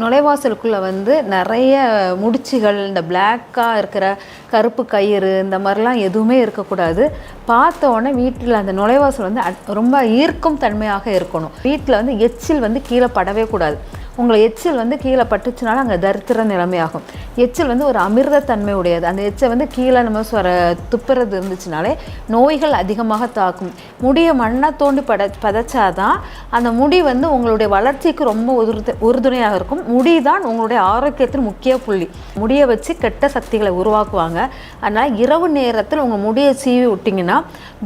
நுழைவாசலுக்குள்ளே வந்து நிறைய முடிச்சுகள் இந்த பிளாக்காக இருக்கிற கருப்பு கயிறு இந்த மாதிரிலாம் எதுவுமே இருக்கக்கூடாது. பார்த்த உடனே வீட்டில் அந்த நுழைவாசல் வந்து அட்- ரொம்ப ஈர்க்கும் தன்மையாக இருக்கணும். வீட்டில் வந்து எச்சில் வந்து கீழே படவே கூடாது. உங்களை எச்சில் வந்து கீழே பட்டுச்சுனாலும் அங்கே தரித்திர நிலைமையாகும். எச்சில் வந்து ஒரு அமிர்தத்தன்மை உடையது. அந்த எச்சை வந்து கீழே நம்ம சொர துப்புறது இருந்துச்சுனாலே நோய்கள் அதிகமாக தாக்கும். முடியை மண்ணை தோண்டி பட பதைச்சாதான் அந்த முடி வந்து உங்களுடைய வளர்ச்சிக்கு ரொம்ப உறுது உறுதுணையாக இருக்கும். முடி தான் உங்களுடைய ஆரோக்கியத்தின் முக்கிய புள்ளி. முடியை வச்சு கெட்ட சக்திகளை உருவாக்குவாங்க. அதனால் இரவு நேரத்தில் உங்கள் முடியை சீவி விட்டிங்கன்னா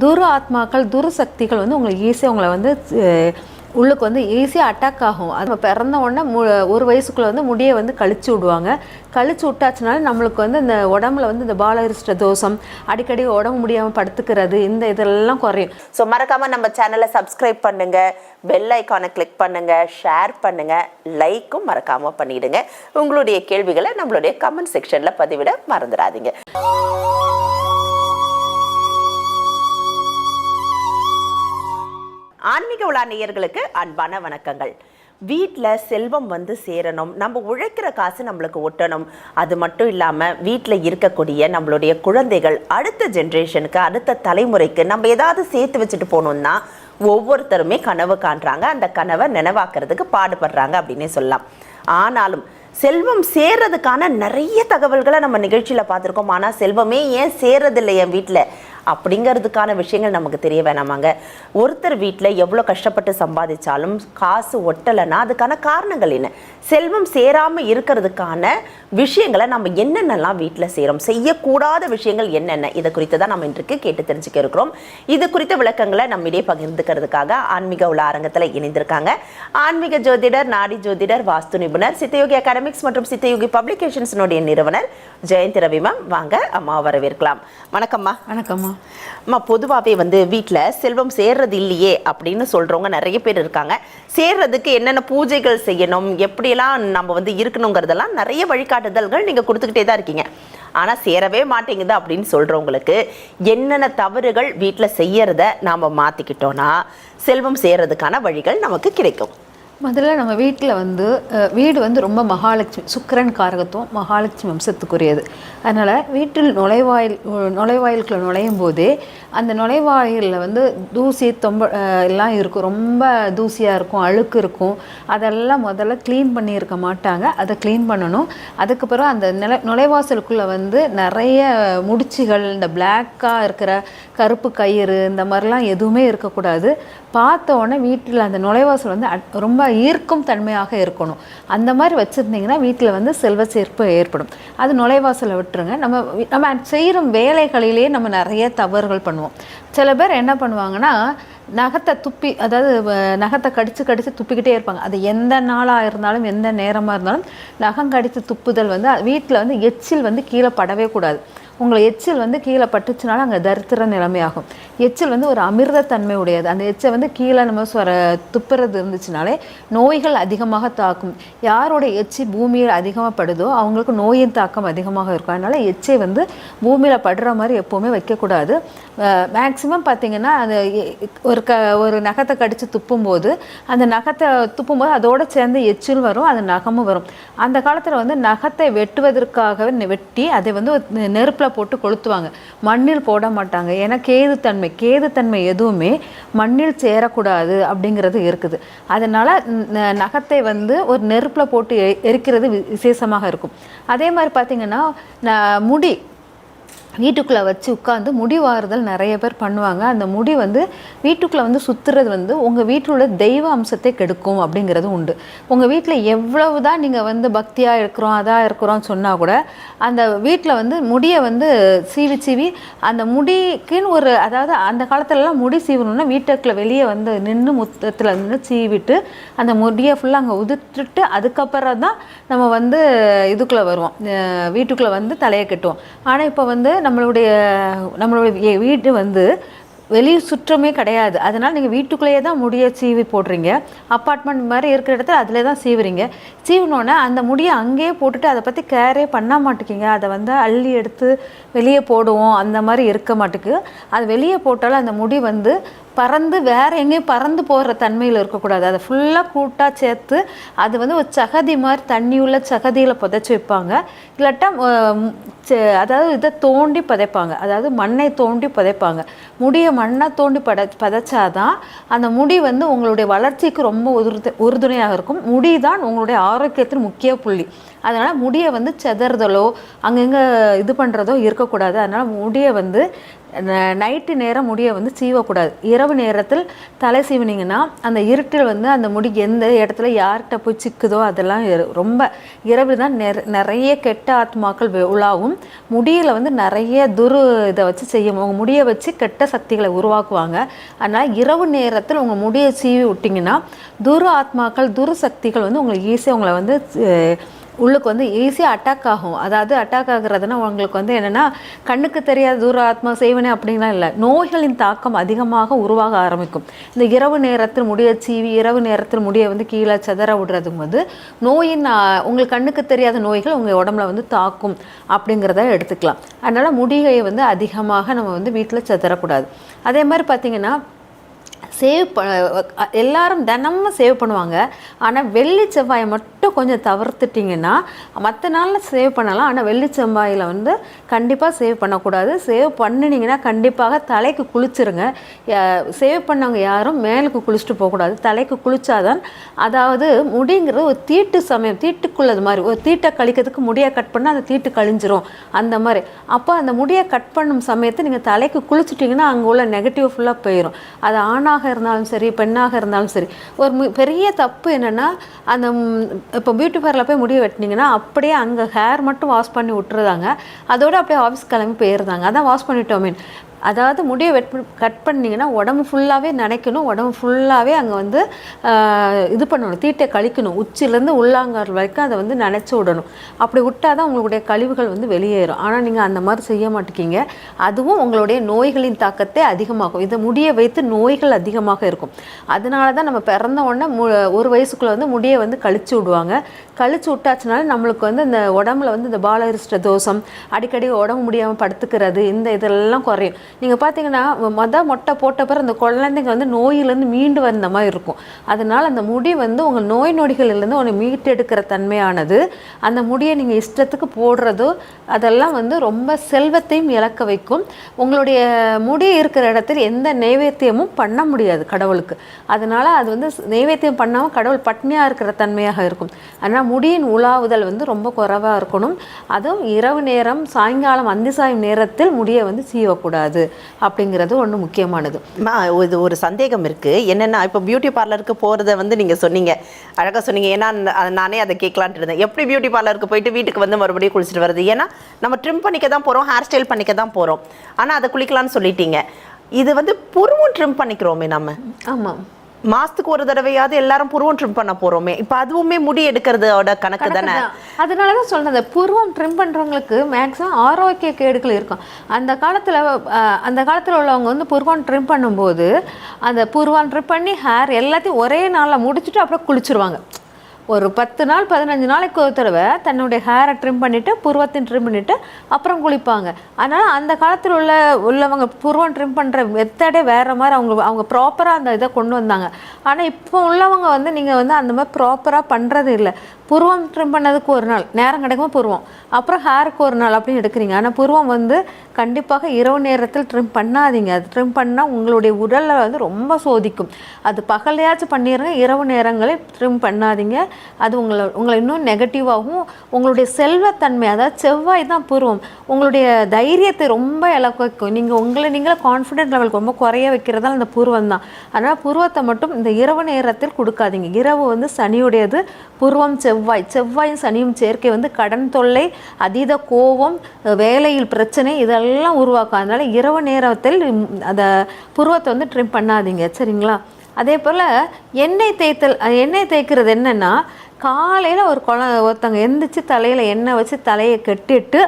துரு ஆத்மாக்கள் துரு சக்திகள் வந்து உங்களுக்கு ஈஸியாக உங்களை வந்து உள்ளுக்கு வந்து ஈஸியாக அட்டாக் ஆகும். அது நம்ம பிறந்த உடனே மு ஒரு வயசுக்குள்ளே வந்து முடியை வந்து கழிச்சு விடுவாங்க. கழிச்சு விட்டாச்சுனால நம்மளுக்கு வந்து இந்த உடம்புல வந்து இந்த பாலரிஷ்ட தோஷம் அடிக்கடி உடம்பு முடியாமல் படுத்துக்கிறது இந்த இதெல்லாம் குறையும். ஸோ மறக்காமல் நம்ம சேனலை சப்ஸ்கிரைப் பண்ணுங்கள் பெல் ஐக்கானை கிளிக் பண்ணுங்கள் ஷேர் பண்ணுங்கள் லைக்கும் மறக்காமல் பண்ணிவிடுங்க உங்களுடைய கேள்விகளை நம்மளுடைய கமெண்ட் செக்ஷனில் பதிவிட மறந்துடாதீங்க. ஆன்மீக உலா நேயர்களுக்கு அன்பான வணக்கங்கள். வீட்டில் செல்வம் வந்து சேரணும். நம்ம உழைக்கிற காசு நம்மளுக்கு ஒட்டணும். அது மட்டும் இல்லாமல் வீட்டில் இருக்கக்கூடிய நம்மளுடைய குழந்தைகள் அடுத்த ஜென்ரேஷனுக்கு அடுத்த தலைமுறைக்கு நம்ம ஏதாவது சேர்த்து வச்சுட்டு போகணும்னா ஒவ்வொருத்தருமே கனவு காண்றாங்க. அந்த கனவை நினைவாக்குறதுக்கு பாடுபடுறாங்க அப்படின்னே சொல்லலாம். ஆனாலும் செல்வம் சேர்றதுக்கான நிறைய தகவல்களை நம்ம நிகழ்ச்சியில் பார்த்துருக்கோம். ஆனால் செல்வமே ஏன் சேர்றதில்லை என் வீட்டில் அப்படிங்கிறதுக்கான விஷயங்கள் நமக்கு தெரிய வேணாமாங்க. ஒருத்தர் வீட்டில் எவ்வளோ கஷ்டப்பட்டு சம்பாதிச்சாலும் காசு ஒட்டலைன்னா அதுக்கான காரணங்கள் என்ன? செல்வம் சேராமல் இருக்கிறதுக்கான விஷயங்களை நம்ம என்னென்னலாம் வீட்டில் செய்கிறோம் செய்யக்கூடாத விஷயங்கள் என்னென்ன? இதை குறித்து தான் நம்ம இன்றைக்கு கேட்டு தெரிஞ்சுக்க இருக்கிறோம். இது குறித்த விளக்கங்களை நம்மிடையே பகிர்ந்துக்கிறதுக்காக ஆன்மீக உள்ள அரங்கத்தில் இணைந்திருக்காங்க. ஆன்மீக ஜோதிடர் நாடி ஜோதிடர் வாஸ்து நிபுணர் சித்தயோகி அகாடமிக்ஸ் மற்றும் சித்தயோகி பப்ளிகேஷன்ஸினுடைய நிறுவனர் ஜெயந்தி ரவி மேம் வாங்க அம்மா வரவேற்கலாம். வணக்கம்மா. வணக்கம்மா. அம்மா பொதுவாகவே வந்து வீட்டில் செல்வம் சேர்றது இல்லையே அப்படின்னு சொல்கிறவங்க நிறைய பேர் இருக்காங்க. சேர்றதுக்கு என்னென்ன பூஜைகள் செய்யணும் எப்படியெல்லாம் நம்ம வந்து இருக்கணுங்கிறதெல்லாம் நிறைய வழிகாட்டுதல்கள் நீங்கள் கொடுத்துக்கிட்டே தான் இருக்கீங்க. ஆனால் சேரவே மாட்டேங்குது அப்படின்னு சொல்கிறவங்களுக்கு என்னென்ன தவறுகள் வீட்டில் செய்யறத நாம் மாற்றிக்கிட்டோன்னா செல்வம் சேர்றதுக்கான வழிகள் நமக்கு கிடைக்கும். முதல்ல நம்ம வீட்டில் வந்து வீடு வந்து ரொம்ப மகாலட்சுமி சுக்கிரன் காரகத்துவம் மகாலட்சுமி வம்சத்துக்குரியது. அதனால் வீட்டில் நுழைவாயில் உ- நுழைவாயிலுக்குள்ள நுழையும் போதே அந்த நுழைவாயிலில் வந்து தூசி தொம்ப எல்லாம் இருக்கும். ரொம்ப தூசியாக இருக்கும் அழுக்கு இருக்கும். அதெல்லாம் முதல்ல க்ளீன் பண்ணியிருக்க மாட்டாங்க. அதை க்ளீன் பண்ணணும். அதுக்கப்புறம் அந்த நில நுழைவாசலுக்குள்ளே வந்து நிறைய முடிச்சுகள் இந்த பிளாக்காக இருக்கிற கருப்பு கயிறு இந்த மாதிரிலாம் எதுவுமே இருக்கக்கூடாது. பார்த்த உடனே வீட்டில் அந்த நுழைவாசல் வந்து அட்- ரொம்ப ஈர்க்கும் தன்மையாக இருக்கணும். அந்த மாதிரி வச்சுருந்தீங்கன்னா வீட்டில் வந்து செல்வ சேர்ப்பு ஏற்படும். அது நுழைவாசலை விட்டுருங்க. நம்ம நம்ம செய்கிற வேலைகளிலேயே நம்ம நிறைய தவறுகள் பண்ணுவோம். சில பேர் என்ன பண்ணுவாங்கன்னா நகத்தை துப்பி அதாவது வ- நகத்தை கடிச்சு கடிச்சு துப்பிக்கிட்டே இருப்பாங்க. அது எந்த நாளாக இருந்தாலும் எந்த நேரமாக இருந்தாலும் நகம் கடித்து துப்புதல் வந்து வீட்டில் வந்து எச்சில் வந்து கீழே படவே கூடாது. உங்களை எச்சில் வந்து கீழே பட்டுச்சுனாலும் அங்கே தரித்திர நிலைமையாகும். எச்சில் வந்து ஒரு அமிர்தத்தன்மை உடையது. அந்த எச்சை வந்து கீழே நம்ம சொர துப்புறது இருந்துச்சுனாலே நோய்கள் அதிகமாக தாக்கும். யாரோட எச்சி பூமியில் அதிகமாகப்படுதோ அவங்களுக்கு நோயின் தாக்கம் அதிகமாக இருக்கும். அதனால் எச்சை வந்து பூமியில் படுற மாதிரி எப்போவுமே வைக்கக்கூடாது. மேக்ஸிமம் பார்த்தீங்கன்னா அந்த ஒரு க ஒரு நகத்தை கடித்து துப்பும்போது அந்த நகத்தை துப்பும்போது அதோட சேர்ந்து எச்சில் வரும் அது நகமும் வரும். அந்த காலத்தில் வந்து நகத்தை வெட்டுவதற்காகவே வெட்டி அதை வந்து ஒரு நெருப்பில் போட்டு கொளுத்துவாங்க. மண்ணில் போட மாட்டாங்க. ஏன்னா கேதுத்தன்மை கேதுத்தன்மை எதுவுமே மண்ணில் சேரக்கூடாது அப்படிங்கிறது இருக்குது. அதனால் நகத்தை வந்து ஒரு நெருப்பில் போட்டு எரிக்கிறது விசேஷமாக இருக்கும். அதே மாதிரி பார்த்திங்கன்னா முடி வீட்டுக்குள்ளே வச்சு உட்காந்து முடி வாறுதல் நிறைய பேர் பண்ணுவாங்க. அந்த முடி வந்து வீட்டுக்குள்ளே வந்து சுற்றுறது வந்து உங்கள் வீட்டில் உள்ள தெய்வ அம்சத்தை கெடுக்கும் அப்படிங்கிறது உண்டு. உங்கள் வீட்டில் எவ்வளவு தான் நீங்கள் வந்து பக்தியாக இருக்கிறோம் அதாக இருக்கிறோம் சொன்னால் கூட அந்த வீட்டில் வந்து முடியை வந்து சீவி சீவி அந்த முடிக்குன்னு ஒரு அதாவது அந்த காலத்துலலாம் முடி சீவணும்னா வீட்டுக்குள்ள வெளியே வந்து நின்று முத்தத்தில் நின்று சீவிட்டு அந்த முடியை ஃபுல்லாக அங்கே உதிர்த்துட்டு அதுக்கப்புறம் தான் நம்ம வந்து இதுக்குள்ளே வருவோம். வீட்டுக்குள்ளே வந்து தலையை கட்டுவோம். ஆனால் இப்போ வந்து நம்மளுடைய நம்மளுடைய வீடு வந்து வெளி சுற்றமே கிடையாது. அதனால் நீங்கள் வீட்டுக்குள்ளேயே தான் முடியை சீவி போடுறீங்க. அப்பார்ட்மெண்ட் மாதிரி இருக்கிற இடத்துல அதிலே தான் சீவுறீங்க. சீவினோன்னே அந்த முடியை அங்கேயே போட்டுட்டு அதை பற்றி கேரே பண்ண மாட்டேங்கிங்க அதை வந்து அள்ளி எடுத்து வெளியே போடுவோம். அந்த மாதிரி இருக்க மாட்டேக்கு. அது வெளியே போட்டாலும் அந்த முடி வந்து பறந்து வேற எங்கேயும் பறந்து போகிற தன்மையில் இருக்கக்கூடாது. அதை ஃபுல்லாக கூட்டாக சேர்த்து அது வந்து ஒரு சகதி மாதிரி தண்ணி உள்ள சகதியில் புதைச்சி வைப்பாங்க. இல்லாட்டா அதாவது இதை தோண்டி புதைப்பாங்க. அதாவது மண்ணை தோண்டி புதைப்பாங்க. முடியை மண்ணை தோண்டி பட புதைச்சாதான் அந்த முடி வந்து உங்களுடைய வளர்ச்சிக்கு ரொம்ப உறுது உறுதுணையாக இருக்கும். முடி தான் உங்களுடைய ஆரோக்கியத்தின் முக்கிய புள்ளி. அதனால் முடியை வந்து செதறுதலோ அங்கங்கே இது பண்ணுறதோ இருக்கக்கூடாது. அதனால் முடியை வந்து நைட்டு நேரம் முடியை வந்து சீவக்கூடாது. இரவு நேரத்தில் தலை சீவினீங்கன்னா அந்த இருட்டில் வந்து அந்த முடி எந்த இடத்துல யார்கிட்ட போய் சிக்குதோ அதெல்லாம் இரு- ரொம்ப இரவு தான் நிற- நிறைய கெட்ட ஆத்மாக்கள் உலாவும். முடியில் வந்து நிறைய துரு இதை வச்சு செய்யும். உங்கள் முடியை வச்சு கெட்ட சக்திகளை உருவாக்குவாங்க. அதனால் இரவு நேரத்தில் உங்கள் முடியை சீவி விட்டிங்கன்னா துரு ஆத்மாக்கள் துரு சக்திகள் வந்து உங்களுக்கு ஈஸியாக உங்களை வந்து உள்ளுக்கு வந்து ஈஸியாக அட்டாக் ஆகும். அதாவது அட்டாக் ஆகுறதுனா உங்களுக்கு வந்து என்னென்னா கண்ணுக்கு தெரியாத தூர ஆத்மா செய்வனே அப்படின்லாம் இல்லை. நோய்களின் தாக்கம் அதிகமாக உருவாக ஆரம்பிக்கும். இந்த இரவு நேரத்தில் முடிய சீவி இரவு நேரத்தில் முடியை வந்து கீழே செதற விடுறதும் வந்து நோயின் உங்களுக்கு கண்ணுக்கு தெரியாத நோய்கள் உங்கள் உடம்புல வந்து தாக்கும் அப்படிங்கிறத எடுத்துக்கலாம். அதனால் முடியை வந்து அதிகமாக நம்ம வந்து வீட்டில் செதறக்கூடாது. அதே மாதிரி பார்த்திங்கன்னா சேவ் ப எல்லாரும் தினமும் சேவ் பண்ணுவாங்க. ஆனால் வெள்ளி செவ்வாயை மட்டும் கொஞ்சம் தவிர்த்துட்டிங்கன்னா மற்ற நாளில் சேவ் பண்ணலாம். ஆனால் வெள்ளி செவ்வாயில் வந்து கண்டிப்பாக சேவ் பண்ணக்கூடாது. சேவ் பண்ணினீங்கன்னா கண்டிப்பாக தலைக்கு குளிச்சிருங்க. சேவ் பண்ணவங்க யாரும் மேலுக்கு குளிச்சுட்டு போகக்கூடாது. தலைக்கு குளிச்சாதான் அதாவது முடிங்கிறது ஒரு தீட்டு சமயம் தீட்டுக்குள்ளது மாதிரி ஒரு தீட்டை கழிக்கிறதுக்கு முடியை கட் பண்ணால் அந்த தீட்டு கழிஞ்சிரும். அந்த மாதிரி. அப்போ அந்த முடியை கட் பண்ணும் சமயத்தை நீங்கள் தலைக்கு குளிச்சிட்டிங்கன்னா அங்கே உள்ள நெகட்டிவ் ஃபுல்லாக போயிடும் அது ஆணாக இருந்தாலும் சரி பெண்ணாக இருந்தாலும் சரி ஒரு பெரிய தப்பு என்னென்னா அந்த இப்போ பியூட்டி பார்லர் போய் முடிவு வெட்டினீங்கன்னா அப்படியே அங்கே ஹேர் மட்டும் வாஷ் பண்ணி விட்டுருதாங்க. அதோட அப்படியே ஆஃபீஸ் கிளம்பி போயிருந்தாங்க. அதான் வாஷ் பண்ணிட்டோமே அதாவது முடியை வெட் கட் பண்ணிங்கன்னா உடம்பு ஃபுல்லாகவே நினைக்கணும் உடம்பு ஃபுல்லாகவே அங்கே வந்து இது பண்ணணும் தீட்டை கழிக்கணும். உச்சிலேருந்து உள்ளாங்கால் வரைக்கும் அதை வந்து நினச்சி விடணும். அப்படி விட்டால் தான் உங்களுடைய கழிவுகள் வந்து வெளியேறும். ஆனால் நீங்கள் அந்த மாதிரி செய்ய மாட்டேங்கிங்க அதுவும் உங்களுடைய நோய்களின் தாக்கத்தை அதிகமாகும் இதை முடியை வைத்து நோய்கள் அதிகமாக இருக்கும். அதனால தான் நம்ம பிறந்த உடனே மு ஒரு வயசுக்குள்ளே வந்து முடியை வந்து கழிச்சு விடுவாங்க. கழிச்சு விட்டாச்சுனால நம்மளுக்கு வந்து இந்த உடம்புல வந்து இந்த பாலரிஷ்ட தோஷம் அடிக்கடி உடம்பு முடியாமல் படுத்துக்கிறது இந்த இதெல்லாம் குறையும். நீங்கள் பார்த்தீங்கன்னா மொதல் மொட்டை போட்ட பிறகு அந்த குழந்தைங்க வந்து நோயிலேருந்து மீண்டு வந்த மாதிரி இருக்கும். அதனால் அந்த முடி வந்து உங்கள் நோய் நொடிகளிலேருந்து உன்னை மீட்டெடுக்கிற தன்மையானது. அந்த முடியை நீங்கள் இஷ்டத்துக்கு போடுறதோ அதெல்லாம் வந்து ரொம்ப செல்வத்தையும் இழக்க வைக்கும். உங்களுடைய முடி இருக்கிற இடத்துல எந்த நைவேத்தியமும் பண்ண முடியாது கடவுளுக்கு. அதனால் அது வந்து நைவேத்தியம் பண்ணாமல் கடவுள் பட்னியாக இருக்கிற தன்மையாக இருக்கும். அதனால் முடியின் உலாவுதல் வந்து ரொம்ப குறைவாக இருக்கணும். அதுவும் இரவு நேரம் சாயங்காலம் அந்தி சாயும் நேரத்தில் முடியை வந்து சீவக்கூடாது. அப்படிங்கிறது ஒன்று முக்கியமானது. இது ஒரு சந்தேகம் இருக்கு. என்னன்னா இப்போ பியூட்டி பார்லருக்கு போறத வந்து நீங்க சொன்னீங்க. அழகா சொன்னீங்க. ஏன்னா நானே அதை கேட்கலான்ட்டு இருந்தேன். எப்படி பியூட்டி பார்லருக்கு போயிட்டு வீட்டுக்கு வந்து மறுபடியும் குளிச்சுட்டு வருது ஏன்னா நம்ம ட்ரிம் பண்ணிக்க தான் போறோம் ஹேர் ஸ்டைல் பண்ணிக்க தான் போறோம். ஆனா அதை குளிக்கலாம்னு சொல்லிட்டீங்க. இது வந்து புருவம் ட்ரிம் பண்ணிக்கிறோமே நம்ம. ஆமாம் மாசத்துக்கு ஒரு தடவையாவது எல்லாரும் புருவம் ட்ரிம் பண்ண போறோமே. இப்போ அதுவுமே முடி எடுக்கிறதோட கணக்கு தானே? அதனால தான் சொல்றேன் அந்த புருவம் ட்ரிம் பண்றவங்களுக்கு மேக்ஸிமம் ஆரோக்கிய கேடுகள் இருக்கும். அந்த காலத்துல அந்த காலத்துல உள்ளவங்க வந்து புருவம் ட்ரிம் பண்ணும்போது அந்த புருவம் ட்ரிம் பண்ணி ஹேர் எல்லாத்தையும் ஒரே நாளில் முடிச்சுட்டு அப்புறம் குளிச்சிருவாங்க. ஒரு பத்து நாள் பதினஞ்சு நாளைக்கு ஒரு தடவை தன்னுடைய ஹேரை ட்ரிம் பண்ணிவிட்டு புருவத்தையும் ட்ரிம் பண்ணிவிட்டு அப்புறம் குளிப்பாங்க. அதனால் அந்த காலத்தில் உள்ள உள்ளவங்க புருவம் ட்ரிம் பண்ணுற மெத்தடே வேறு மாதிரி அவங்க அவங்க ப்ராப்பராக அந்த இதை கொண்டு வந்தாங்க. ஆனால் இப்போ உள்ளவங்க வந்து நீங்கள் வந்து அந்த மாதிரி ப்ராப்பராக பண்ணுறது இல்லை. புருவம் ட்ரிம் பண்ணதுக்கு ஒரு நாள் நேரம் கிடைக்கும்? புருவம். அப்புறம் ஹேருக்கு ஒரு நாள் அப்படின்னு எடுக்கிறீங்க. ஆனால் புருவம் வந்து கண்டிப்பாக இரவு நேரத்தில் ட்ரிம் பண்ணாதீங்க. அது ட்ரிம் பண்ணால் உங்களுடைய உடலில் வந்து ரொம்ப சோதிக்கும். அது பகலையாச்சும் பண்ணிடுங்க இரவு நேரங்களில் ட்ரிம் பண்ணாதீங்க. அது உங்களை உங்களை இன்னும் நெகட்டிவாகவும் உங்களுடைய செல்வத்தன்மை அதாவது செவ்வாய் தான் பூர்வம். உங்களுடைய தைரியத்தை ரொம்ப இலக்கும் நீங்கள் உங்களை நீங்களே கான்ஃபிடென்ட் லெவலுக்கு ரொம்ப குறைய வைக்கிறதால அந்த பூர்வம் தான். அதனால் பூர்வத்தை மட்டும் இந்த இரவு நேரத்தில் கொடுக்காதீங்க. இரவு வந்து சனியுடையது பூர்வம் செவ்வாய். செவ்வாயும் சனியும் சேர்க்கை வந்து கடன் தொல்லை அதீத கோபம் வேலையில் பிரச்சனை இதெல்லாம் உருவாக்கும். அதனால் இரவு நேரத்தில் அந்த புருவத்தை வந்து ட்ரிம் பண்ணாதீங்க. சரிங்களா? அதே போல் எண்ணெய் தேய்த்தல் எண்ணெய் தேய்க்கிறது என்னென்னா காலையில் ஒரு குழ ஒருத்தங்க எந்திரிச்சு தலையில் எண்ணெய் வச்சு தலையை கட்டிட்டு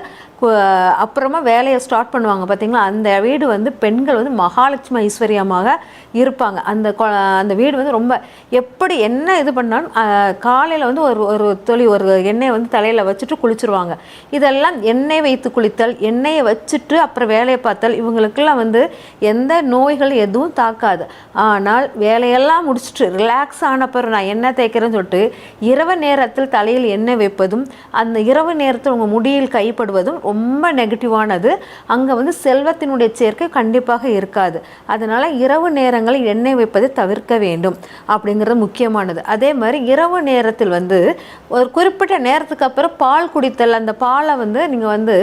அப்புறமா வேலையை ஸ்டார்ட் பண்ணுவாங்க பார்த்தீங்களா அந்த வீடு வந்து பெண்கள் வந்து மகாலட்சுமி ஐஸ்வர்யமாக இருப்பாங்க. அந்த கொ- அந்த வீடு வந்து ரொம்ப எப்படி என்ன இது பண்ணாலும் காலையில் வந்து ஒரு ஒரு தொழி ஒரு எண்ணெயை வந்து தலையில் வச்சுட்டு குளிச்சுருவாங்க. இதெல்லாம் எண்ணெய் வைத்து குளித்தல் எண்ணெயை வச்சுட்டு அப்புறம் வேலையை பார்த்தல் இவங்களுக்கெல்லாம் வந்து எந்த நோய்கள் எதுவும் தாக்காது. ஆனால் வேலையெல்லாம் முடிச்சுட்டு ரிலாக்ஸ் ஆன பிறகு நான் எண்ணெய் தேய்க்கிறேன்னு சொல்லிட்டு இரவு நேரத்தில் தலையில் எண்ணெய் வைப்பதும் அந்த இரவு நேரத்தில் உங்கள் முடியில் கைப்படுவதும் ரொம்ப நெகட்டிவானது அங்கே வந்து செல்வத்தினுடைய சேர்க்கை கண்டிப்பாக இருக்காது. அதனால் இரவு நேரங்களில் எண்ணெய் வைப்பதை தவிர்க்க வேண்டும் அப்படிங்கிறது முக்கியமானது. அதே மாதிரி இரவு நேரத்தில் வந்து ஒரு குறிப்பிட்ட நேரத்துக்கு அப்புறம் பால் குடித்தல் அந்த பாலை வந்து நீங்கள் வந்து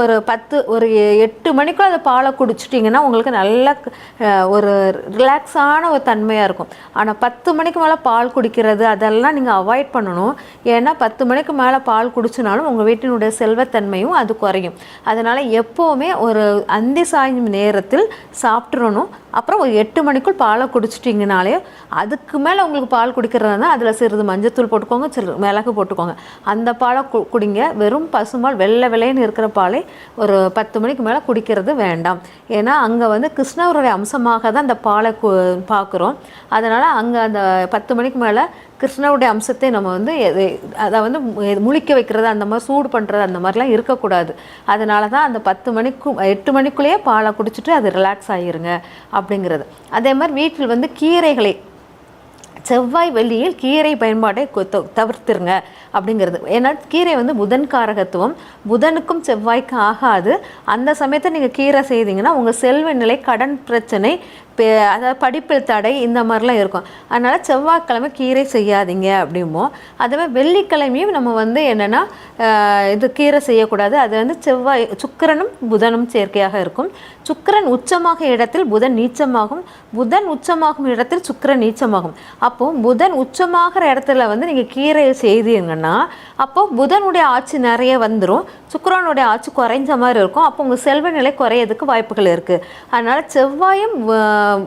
ஒரு பத்து ஒரு எட்டு மணிக்குள்ள அந்த பாலை குடிச்சிட்டிங்கன்னா உங்களுக்கு நல்ல ஒரு ரிலாக்ஸான ஒரு தன்மையாக இருக்கும். ஆனால் பத்து மணிக்கு மேலே பால் குடிக்கிறது அதெல்லாம் நீங்கள் அவாய்ட் பண்ணணும். ஏன்னா பத்து மணிக்கு மேலே பால் குடிச்சினாலும் உங்கள் வீட்டினுடைய செல்வத்தன்மையும் அது குறையும். அதனால் எப்போவுமே ஒரு அந்தி சாயும் நேரத்தில் சாப்பிட்றணும் அப்புறம் ஒரு எட்டு மணிக்குள் பாலை குடிச்சிட்டிங்கனாலே அதுக்கு மேலே உங்களுக்கு பால் குடிக்கிறதுனா அதில் சிறிது மஞ்சத்தூள் போட்டுக்கோங்க சிறு மிளகு போட்டுக்கோங்க. அந்த பாலை கு குடிங்க. வெறும் பசும்பால் வெள்ளை வெள்ளைன்னு இருக்கிற பாலை ஒரு பத்து மணிக்கு மேலே குடிக்கிறது வேண்டாம். ஏன்னா அங்கே வந்து கிருஷ்ணவருடைய அம்சமாக தான் அந்த பாலை கு பார்க்குறோம் அதனால் அங்கே அந்த பத்து மணிக்கு மேலே கிருஷ்ணனுடைய அம்சத்தை நம்ம வந்து எது- அதை வந்து முழிக்க வைக்கிறது அந்த மாதிரி சூடு பண்ணுறது அந்த மாதிரிலாம் இருக்கக்கூடாது. அதனால தான் அந்த பத்து மணிக்கு எட்டு மணிக்குள்ளேயே பாலை குடிச்சிட்டு அது ரிலாக்ஸ் ஆகிருங்க அப்படிங்கிறது. அதே மாதிரி வீட்டில் வந்து கீரைகளை செவ்வாய் வெள்ளியில் கீரை பயன்பாட்டை த- தவிர்த்துருங்க அப்படிங்கிறது. ஏன்னா கீரை வந்து புதன் காரகத்துவம் புதனுக்கும் செவ்வாய்க்கும் ஆகாது. அந்த சமயத்தை நீங்கள் கீரை செய்தீங்கன்னா உங்கள் செல்வ நிலை கடன் பிரச்சனை அதாவது படிப்பில் தடை இந்த மாதிரிலாம் இருக்கும். அதனால் செவ்வாய்க்கிழமை கீரை செய்யாதீங்க அப்படிமோ அதே மாதிரி வெள்ளிக்கிழமையும் நம்ம வந்து என்னென்னா இது கீரை செய்யக்கூடாது. அது வந்து செவ்வாய் சுக்கரனும் புதனும் சேர்க்கையாக இருக்கும். சுக்கிரன் உச்சமாக இடத்தில் புதன் நீச்சமாகும். புதன் உச்சமாகும் இடத்தில் சுக்கரன் நீச்சமாகும். அப்போ புதன் உச்சமாகிற இடத்துல வந்து நீங்கள் கீரையை செய்தீங்கன்னா அப்போது புதனுடைய ஆட்சி நிறைய வந்துடும் சுக்கரனுடைய ஆட்சி குறைஞ்ச மாதிரி இருக்கும். அப்போ உங்கள் செல்வ நிலை குறையதுக்கு வாய்ப்புகள் இருக்குது அதனால் செவ்வாயும்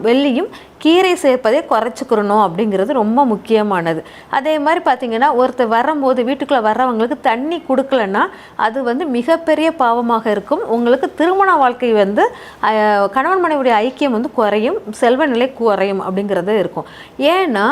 வெள்ளியும் கீரை சேர்ப்பதை குறைச்சிக்கிறணும் அப்படிங்கிறது ரொம்ப முக்கியமானது. அதே மாதிரி பார்த்திங்கன்னா ஒருத்தர் வரும்போது வீட்டுக்குள்ளே வர்றவங்களுக்கு தண்ணி கொடுக்கலன்னா அது வந்து மிகப்பெரிய பாவமாக இருக்கும். உங்களுக்கு திருமண வாழ்க்கை வந்து கணவன் மனைவியுடைய ஐக்கியம் வந்து குறையும் செல்வநிலை குறையும் அப்படிங்கிறது இருக்கும். ஏன்னா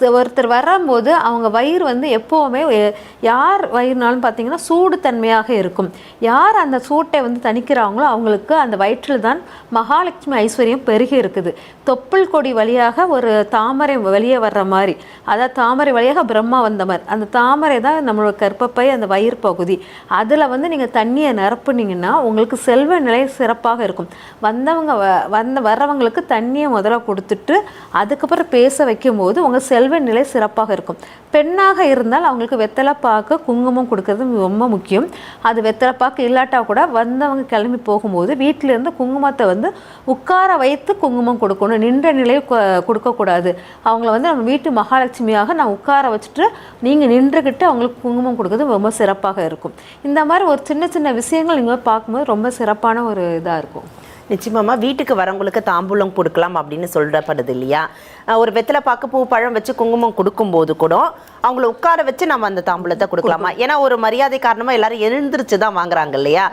ஒருத்தர் வரும்போது அவங்க வயிறு வந்து எப்போவுமே யார் வயிறுனாலும் பார்த்தீங்கன்னா சூடு தன்மையாக இருக்கும். யார் அந்த சூட்டை வந்து தணிக்கிறாங்களோ அவங்களுக்கு அந்த வயிற்றில் தான் மகாலட்சுமி ஐஸ்வர்யம் பெருகி இருக்குது. தொப்புள் கொடி வழியாக ஒரு தாமரை வெளியே வர்ற மாதிரி. அதாவது தாமரை வழியாக பிரம்மா வந்த மாதிரி அந்த தாமரை தான் நம்மளோட கற்பப்பை அந்த வயிறு பகுதி. அதில் வந்து நீங்கள் தண்ணியை நிரப்புனீங்கன்னா உங்களுக்கு செல்வ நிலை சிறப்பாக இருக்கும். வந்தவங்க வ- வந்த வர்றவங்களுக்கு தண்ணியை முதல்ல கொடுத்துட்டு அதுக்கப்புறம் பேச வைக்கும்போது உங்கள் செல்வ நிலை சிறப்பாக இருக்கும். பெண்ணாக இருந்தால் அவங்களுக்கு வெத்தலைப்பாக்கு குங்குமம் கொடுக்கறது ரொம்ப முக்கியம். அது வெத்தலைப்பாக்கு இல்லாட்டா கூட வந்தவங்க கிளம்பி போகும்போது வீட்டிலேருந்து குங்குமத்தை வந்து உட்கார வைத்து குங்குமம் கொடுக்கணும். நின்ற நிலையை கொ- கொடுக்கக்கூடாது. அவங்கள வந்து நம்ம வீட்டு மகாலட்சுமியாக நான் உட்கார வச்சுட்டு நீங்கள் நின்றுக்கிட்டு அவங்களுக்கு குங்குமம் கொடுக்கறது ரொம்ப சிறப்பாக இருக்கும். இந்த மாதிரி ஒரு சின்ன சின்ன விஷயங்கள் நீங்கள் பார்க்கும்போது ரொம்ப சிறப்பான ஒரு இதாக இருக்கும். நிச்சயமாமா வீட்டுக்கு வரவங்களுக்கு தாம்பூலம் கொடுக்கலாம் அப்படின்னு சொல்லப்படுது இல்லையா? ஒரு வெத்தலை பாக்கு பூ பழம் வச்சு குங்குமம் கொடுக்கும்போது கூட அவங்கள உட்கார வச்சு நம்ம அந்த தாம்பூலத்தை கொடுக்கலாமா? ஏன்னா ஒரு மரியாதை காரணமா எல்லாரும் எழுந்திருச்சு தான் வாங்குறாங்க இல்லையா?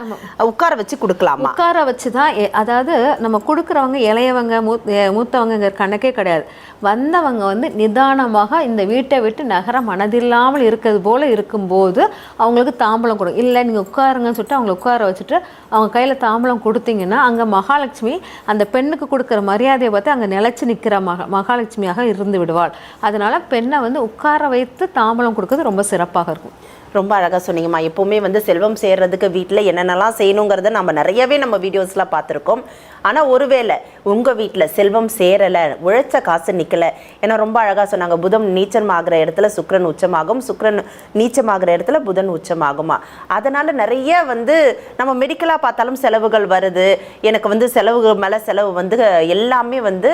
உட்கார வச்சு கொடுக்கலாமா? உட்கார வச்சு தான் அதாவது நம்ம கொடுக்குறவங்க இளையவங்க மூத் எ- மூத்தவங்கங்கிற கணக்கே கிடையாது. வந்தவங்க வந்து நிதானமாக இந்த வீட்டை விட்டு நகர மனதில்லாமல் இருக்கிறது போல் இருக்கும்போது அவங்களுக்கு தாம்பலம் கொடு இல்லை நீங்கள் உட்காருங்கன்னு சொல்லிட்டு அவங்கள உட்கார வச்சுட்டு அவங்க கையில் தாம்பலம் கொடுத்தீங்கன்னா அங்கே மகாலட்சுமி அந்த பெண்ணுக்கு கொடுக்குற மரியாதையை பார்த்து அங்கே நிலச்சி நிற்கிற மக மகாலட்சுமியாக இருந்து விடுவாள். அதனால் பெண்ணை வந்து உட்கார வைத்து தாம்பலம் கொடுக்கறது ரொம்ப சிறப்பாக இருக்கும். ரொம்ப அழகாக சொன்னீங்கம்மா. எப்போவுமே வந்து செல்வம் சேர்றதுக்கு வீட்டில் என்னென்னலாம் செய்யணுங்கிறத நம்ம நிறையவே நம்ம வீடியோஸில் பார்த்துருக்கோம். ஆனால் ஒருவேளை உங்கள் வீட்டில் செல்வம் சேரலை உழைச்ச காசு நிற்கலை ஏன்னா ரொம்ப அழகாக சொன்னாங்க. புதன் நீச்சமாகிற இடத்துல சுக்கரன் உச்சமாகும் சுக்கரன் நீச்சமாகிற இடத்துல புதன் உச்சமாகுமா? அதனால் நிறைய வந்து நம்ம மெடிக்கலாக பார்த்தாலும் செலவுகள் வருது. எனக்கு வந்து செலவு மேலே செலவு வந்து எல்லாமே வந்து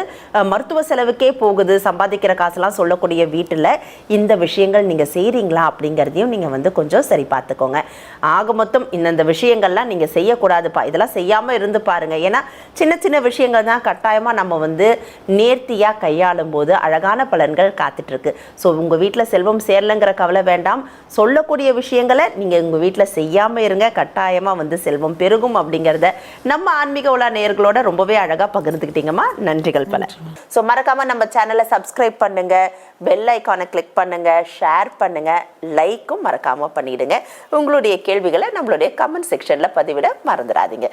மருத்துவ செலவுக்கே போகுது. சம்பாதிக்கிற காசுலாம் சொல்லக்கூடிய வீட்டில் இந்த விஷயங்கள் நீங்கள் செய்கிறீங்களா அப்படிங்கிறதையும் நீங்கள் வந்து வந்து கொஞ்சம் சரி பார்த்துக்கோங்க. ஆக மொத்தம் இந்தந்த விஷயங்கள்லாம் நீங்கள் செய்யக்கூடாதுப்பா. இதெல்லாம் செய்யாமல் இருந்து பாருங்க. ஏன்னா சின்ன சின்ன விஷயங்கள் தான் கட்டாயமாக நம்ம வந்து நேர்த்தியாக கையாளும் போது அழகான பலன்கள் காத்துட்ருக்கு. ஸோ உங்கள் வீட்டில் செல்வம் சேரலைங்கிற கவலை வேண்டாம். சொல்லக்கூடிய விஷயங்களை நீங்கள் உங்கள் வீட்டில் செய்யாமல் இருங்க. கட்டாயமாக வந்து செல்வம் பெருகும் அப்படிங்கிறத நம்ம ஆன்மீக உலா நேயர்களோட ரொம்பவே அழகாக பகிர்ந்துக்கிட்டீங்கம்மா. நன்றிகள் பல. ஸோ மறக்காமல் நம்ம சேனலை சப்ஸ்கிரைப் பண்ணுங்க. பெல் ஐக்கானை கிளிக் பண்ணுங்க. ஷேர் பண்ணுங்க. லைக்கும் மறக்காமல் பண்ணிடுங்க. உங்களுடைய கேள்விகளை நம்மளுடைய கமெண்ட் செக்ஷனில் பதிவிட மறந்துடாதீங்க.